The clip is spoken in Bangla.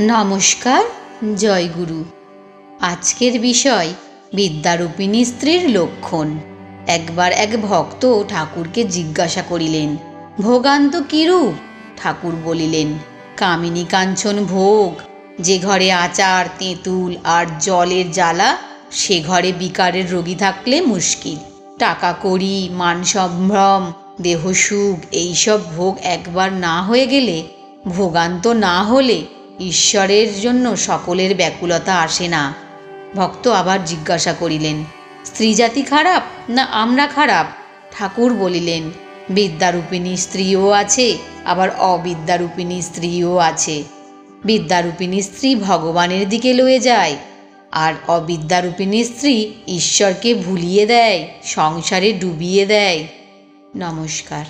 নমস্কার জয়গুরু আজকের বিষয়, বিদ্যারূপিণী স্ত্রীর লক্ষণ। একবার এক ভক্ত ঠাকুরকে জিজ্ঞাসা করিলেন, ভোগান্ত কিরূপ? ঠাকুর বলিলেন, কামিনী কাঞ্চন ভোগ। যে ঘরে আচার, তেঁতুল আর জলের জ্বালা, সে ঘরে বিকারের রোগী থাকলে মুশকিল। টাকা কড়ি, মান সম্ভ্রম, দেহ সুখ, এইসব ভোগ একবার না হয়ে গেলে, ভোগান্ত না হলে ঈশ্বরের জন্য সকলের ব্যাকুলতা আসে না। ভক্ত আবার জিজ্ঞাসা করিলেন, স্ত্রী জাতি খারাপ না আমরা খারাপ? ঠাকুর বলিলেন, বিদ্যারূপিণী স্ত্রীও আছে, আবার অবিদ্যারূপিণী স্ত্রীও আছে। বিদ্যারূপিণী স্ত্রী ভগবানের দিকে লয়ে যায়, আর অবিদ্যারূপিণী স্ত্রী ঈশ্বরকে ভুলিয়ে দেয়, সংসারে ডুবিয়ে দেয়। নমস্কার।